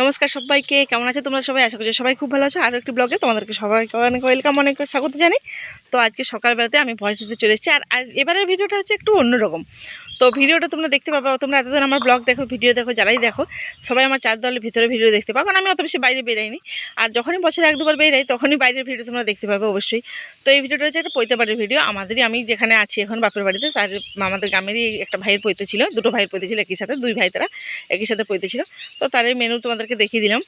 নমস্কার সবাইকে, কেমন আছে তোমরা সবাই? আশা করছি সবাই খুব ভালো আছো। আরও একটি ব্লগে তোমাদেরকে সবাইকে অনেক ওয়েলকাম অনেক স্বাগত জানি তো আজকে সকালবেলাতে আমি ভয়েস দিতে চলে এসেছি। আর এবারের ভিডিওটা হচ্ছে একটু অন্যরকম। তো ভিডিওটা তোমরা দেখতে পাবে তোমরা এতদিন আমার ব্লগ দেখো ভিডিও দেখো, যারাই দেখো, সবাই আমার চার দলের ভিতরে ভিডিও দেখতে পাবো। কারণ আমি অত বেশি বাইরে বেরাইনি। আর যখনই বছরে এক দুবার বেরাই, তখনই বাইরের ভিডিও তোমরা দেখতে পাবে অবশ্যই। তো এই ভিডিওটা হচ্ছে একটা পৈতে বাড়ির ভিডিও আমাদেরই আমি যেখানে আছি এখন বাপের বাড়িতে, তার আমাদের গ্রামেরই একটা ভাইয়ের পৈতে ছিল, দুটো ভাইয়ের পৈতে ছিল একই সাথে, দুই ভাই তারা একই সাথে পৈতে ছিল। তো তাদের মেনু তোমাদেরকে দেখিয়ে দিলাম।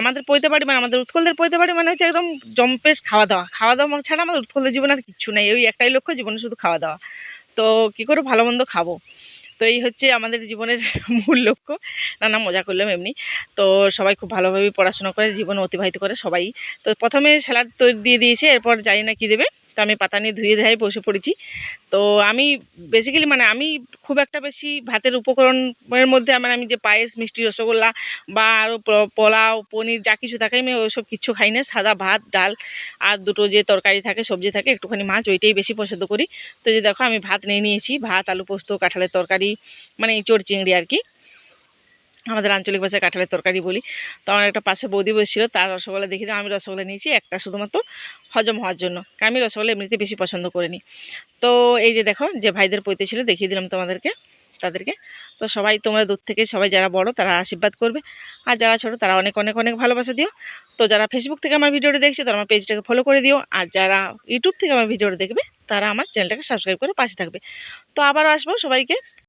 আমাদের পৈতে বাড়ি মানে আমাদের উৎকলদের পৈতে বাড়ি মানে হচ্ছে একদম জম্পেশ খাওয়া দাওয়া। খাওয়া দাওয়া মানে ছাড়া আমাদের উৎকলদের জীবন আর কিচ্ছু নেই। ওই একটাই লক্ষ্য, জীবনে শুধু খাওয়া দাওয়া। তো কী করে ভালো মন্দ খাব। তো এই হচ্ছে আমাদের জীবনের মূল লক্ষ্য। নানা মজা করলাম এমনি। তো সবাই খুব ভালোভাবে পড়াশোনা করে, জীবন অতিবাহিত করে সবাই। তো প্রথমে স্যালাড তৈরি দিয়ে দিয়েছে, এরপর জানি না কী দেবে। তো আমি পাতা নিয়ে ধুয়ে ধুয়ে বসে পড়েছি। তো আমি বেসিক্যালি মানে আমি খুব একটা বেশি ভাতের উপকরণের মধ্যে আমার আমি যে পায়েস, মিষ্টি, রসগোল্লা বা আরও পোলাও, পনির যা কিছু থাকে আমি ওইসব কিচ্ছু খাই না। সাদা ভাত, ডাল আর দুটো যে তরকারি থাকে, সবজি থাকে, একটুখানি মাছ ওইটাই বেশি পছন্দ করি। তো যে দেখো আমি ভাত নিয়ে নিয়েছি, ভাত, আলু পোস্ত, কাঁঠালের তরকারি মানে এঁচড় চিংড়ি আর কি। আমাদের আঞ্চলিক ভাষায় কাঁঠালের তরকারি বলি। তো আমার একটা পাশে বৌদি বসেছিল, তার রসগোল্লা দেখি আমি রসগোল্লা নিয়েছি, একটা শুধুমাত্র হজম হওয়ার জন্য আমি রসগোল্লা এমনিতে বেশি পছন্দ করিনি। তো এই যে দেখো, যে ভাইদের পৈতে ছিল, দেখিয়ে দিলাম তোমাদেরকে, তাদেরকে। তো সবাই, তোমরা দূর থেকে সবাই যারা বড়, তারা আশীর্বাদ করবে। আর যারা ছোট, তারা অনেক অনেক অনেক ভালোবাসা দিও। তো যারা ফেসবুক থেকে আমার ভিডিওটা দেখছে, তারা আমার পেজটাকে ফলো করে দিও। আর যারা ইউটিউব থেকে আমার ভিডিওটা দেখবে, তারা আমার চ্যানেলটাকে সাবস্ক্রাইব করে পাশে থাকবে। তো আবারও আসব সবাইকে।